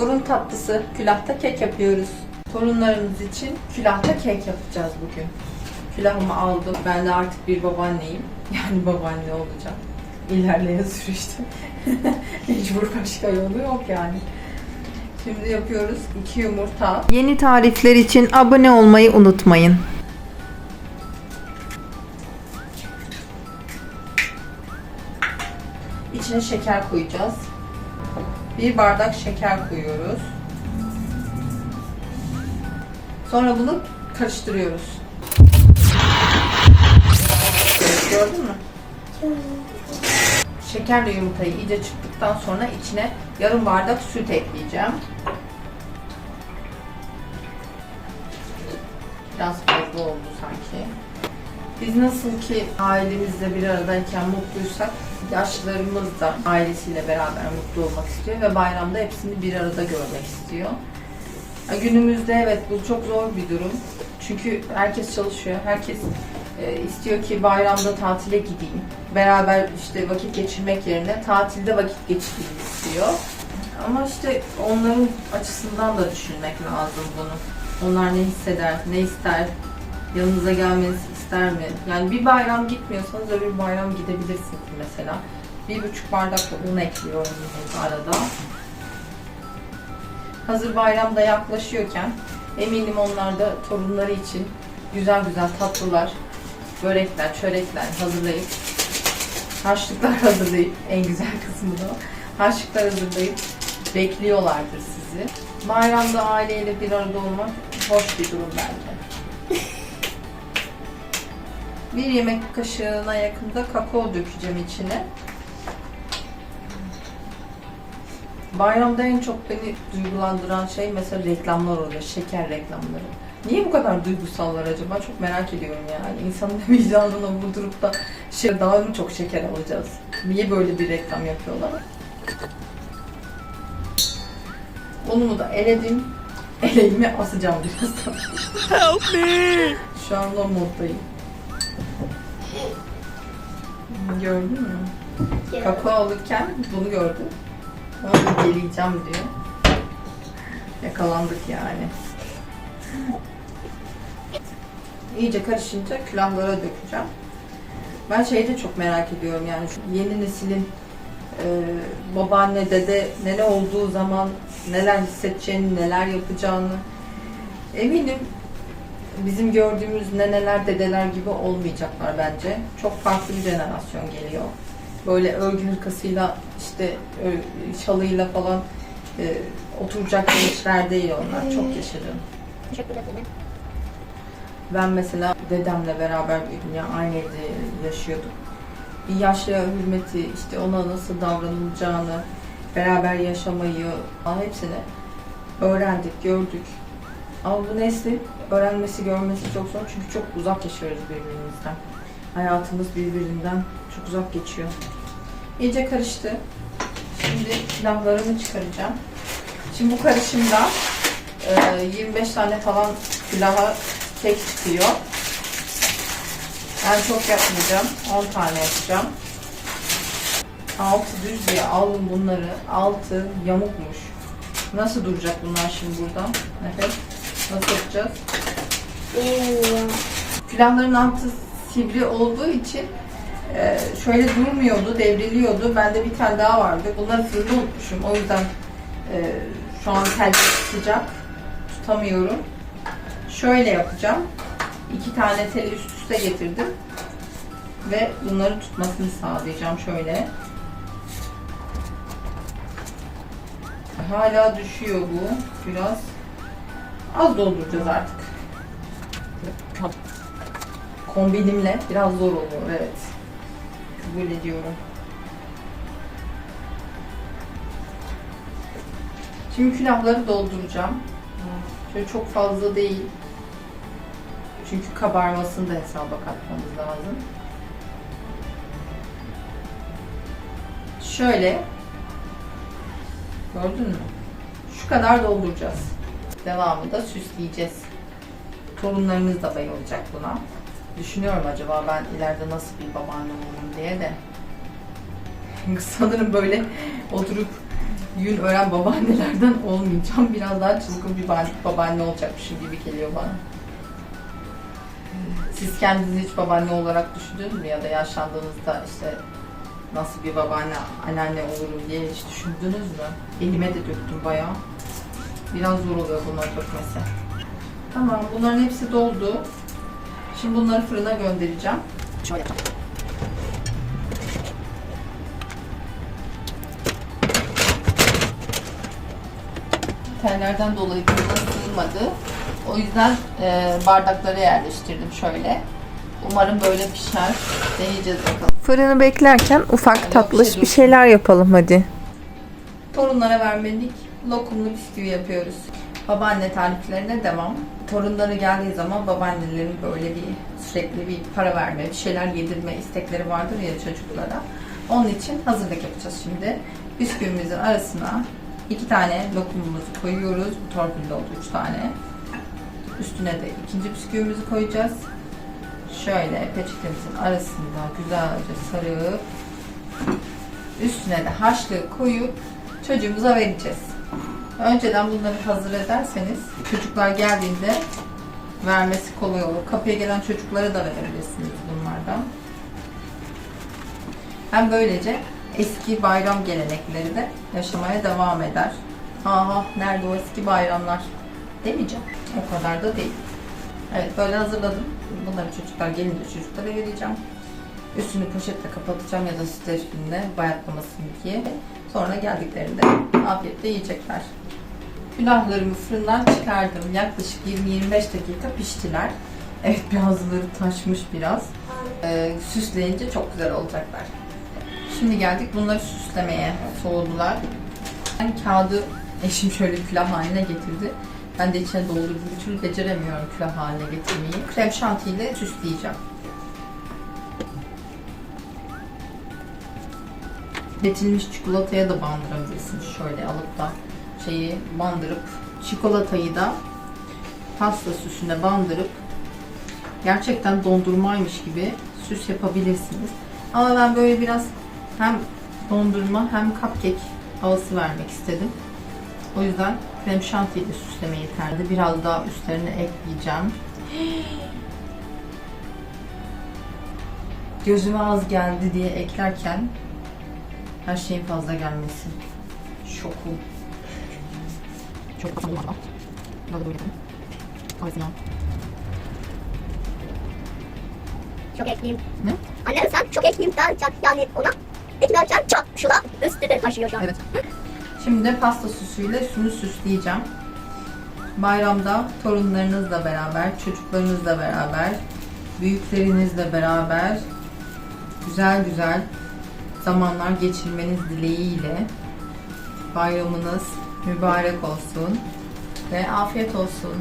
Torun tatlısı, külahta kek yapıyoruz. Torunlarımız için külahta kek yapacağız bugün. Külahımı aldım. Ben de artık bir babaanneyim. Yani babaanne olacağım. İlerleyen süreçte. Mecbur başka yolu yok yani. Şimdi yapıyoruz. 2 yumurta. Yeni tarifler için abone olmayı unutmayın. İçine şeker koyacağız. Bir bardak şeker koyuyoruz. Sonra bunu karıştırıyoruz. Gördün mü? Şekerle yumurtayı iyice çıktıktan sonra içine yarım bardak süt ekleyeceğim. Biraz fazla oldu sanki. Biz nasıl ki ailemizle bir aradayken mutluysak yaşlılarımız da ailesiyle beraber mutlu olmak istiyor ve bayramda hepsini bir arada görmek istiyor. Günümüzde evet bu çok zor bir durum. Çünkü herkes çalışıyor. Herkes e, istiyor ki bayramda tatile gideyim. Beraber işte vakit geçirmek yerine tatilde vakit geçireyim istiyor. Ama işte onların açısından da düşünmek lazım bunu. Onlar ne hisseder, ne ister, yanınıza gelmenizi ister mi? Yani bir bayram gitmiyorsanız öbür bayram gidebilirsiniz mesela. Bir buçuk bardak da un ekliyorum arada. Hazır bayram da yaklaşıyorken eminim onlar da torunları için güzel güzel tatlılar, börekler, çörekler hazırlayıp harçlıklar hazırlayıp en güzel kısmı da harçlıklar hazırlayıp bekliyorlardır sizi. Bayramda aileyle bir arada olmak hoş bir durum bence. Bir yemek kaşığına yakında kakao dökeceğim içine. Bayramda en çok beni duygulandıran şey mesela reklamlar oluyor, şeker reklamları. Niye bu kadar duygusallar acaba? Çok merak ediyorum yani. İnsanın da vicdanına vurdurup da şey, daha mı çok şeker alacağız? Niye böyle bir reklam yapıyorlar? Unumu da eledim. Eleğimi asacağım birazdan. Help me! Şu anda moddayım. Gördün mü? Kakao alırken bunu gördüm. Onu geleceğim diyor. Yakalandık yani. İyice karışınca külahlara dökeceğim. Ben şeyi de çok merak ediyorum yani şu yeni neslin e, babaanne, dede nene olduğu zaman neler hissedeceğini, neler yapacağını eminim bizim gördüğümüz neneler, dedeler gibi olmayacaklar bence. Çok farklı bir jenerasyon geliyor. Böyle örgü hırkasıyla, işte şalıyla falan e, oturacak gençler değil onlar. Çok yaşadım. Teşekkür ederim. Ben mesela dedemle beraber büyüdüm. Yani aynı evde yaşıyorduk. Bir yaşlıya hürmeti, işte ona nasıl davranılacağını, beraber yaşamayı, hepsini öğrendik, gördük. Ama bu neslin öğrenmesi, görmesi çok zor çünkü çok uzak yaşıyoruz birbirimizden. Hayatımız birbirinden çok uzak geçiyor. İyice karıştı. Şimdi pilavlarımı çıkaracağım. Şimdi bu karışımda e, 25 tane falan pilaha kek çıkıyor. Ben çok yapmayacağım. 10 tane yapacağım. Altı düz diye aldım bunları. Altı yamukmuş. Nasıl duracak bunlar şimdi buradan? Nefes. Nasıl yapacağız? Bilmiyorum. Altı sivri olduğu için e, şöyle durmuyordu, devriliyordu. Bende bir tane daha vardı. Bunları fırında unutmuşum. O yüzden e, şu an tel sıcak. Tutamıyorum. Şöyle yapacağım. İki tane teli üst üste getirdim. Ve bunları tutmasını sağlayacağım şöyle. Hala düşüyor bu. Biraz az dolduracağız artık. Kombinimle biraz zor oluyor evet. Kabul ediyorum. Şimdi külahları dolduracağım. Şöyle çok fazla değil. Çünkü kabarmasını da hesaba katmamız lazım. Şöyle. Gördün mü? Şu kadar dolduracağız. Devamı da süsleyeceğiz. Torunlarınız da bayılacak buna. Düşünüyorum acaba ben ileride nasıl bir babaanne olurum diye de. Sanırım böyle oturup yün ören babaannelerden olmayacağım. Biraz daha çılgın bir ba- babaanne olacakmışım gibi geliyor bana. Siz kendinizi hiç babaanne olarak düşündünüz mü ya da yaşlandığınızda işte nasıl bir babaanne, anneanne olurum diye hiç düşündünüz mü? Elime de döktüm bayağı. Biraz zor oluyor bunları dökmesi. Tamam bunların hepsi doldu. Şimdi bunları fırına göndereceğim. Şöyle. Tellerden dolayı fırına sığmadı. O yüzden e, bardaklara yerleştirdim şöyle. Umarım böyle pişer. Deneyeceğiz bakalım. Fırını beklerken ufak Hadi tatlış bir şey bir şeyler yapalım hadi. Torunlara vermelik lokumlu bisküvi yapıyoruz. Babaanne tariflerine devam. Torunları geldiği zaman babaannelerin böyle bir sürekli bir para verme, bir şeyler yedirme istekleri vardır ya çocuklara. Onun için hazırlık yapacağız şimdi. Bisküvimizin arasına iki tane lokumumuzu koyuyoruz. Bu torpilde oldu üç tane. Üstüne de ikinci bisküvimizi koyacağız. Şöyle peçetemizin arasında güzelce sarıp üstüne de haşlığı koyup çocuğumuza vereceğiz. Önceden bunları hazır ederseniz çocuklar geldiğinde vermesi kolay olur. Kapıya gelen çocuklara da verebilirsiniz bunlardan. Hem böylece eski bayram gelenekleri de yaşamaya devam eder. Aha nerede o eski bayramlar demeyeceğim. O kadar da değil. Evet böyle hazırladım. Bunları çocuklar gelince çocuklara vereceğim. Üstünü poşetle kapatacağım ya da sterlinle bayatlamasın diye. Sonra geldiklerinde afiyetle yiyecekler. Külahlarımı fırından çıkardım. Yaklaşık 20-25 dakika piştiler. Evet bazıları taşmış biraz. Ee, süsleyince çok güzel olacaklar. Şimdi geldik bunları süslemeye. Soğudular. Ben kağıdı eşim şöyle külah haline getirdi. Ben de içine doldurdum. Bir türlü beceremiyorum külah haline getirmeyi. Krem şantiyle süsleyeceğim. Betilmiş çikolataya da bandırabilirsiniz. Şöyle alıp da şeyi bandırıp çikolatayı da pasta süsüne bandırıp gerçekten dondurmaymış gibi süs yapabilirsiniz. Ama ben böyle biraz hem dondurma hem cupcake havası vermek istedim. O yüzden krem şantiyi de süslemeyi terdi. Biraz daha üstlerine ekleyeceğim. Gözüme az geldi diye eklerken her şeyin fazla gelmesi. Şokum. Çok fazla olmadan. Böyle böyle. Ağzına. Çok ekleyeyim. Ne? Anne sen çok ekleyeyim derken yani ona eklerken çat şuna üstüne taşıyor şu an. Evet. Şimdi de pasta süsüyle üstünü süsleyeceğim. Bayramda torunlarınızla beraber, çocuklarınızla beraber, büyüklerinizle beraber güzel güzel zamanlar geçirmeniz dileğiyle bayramınız mübarek olsun ve afiyet olsun.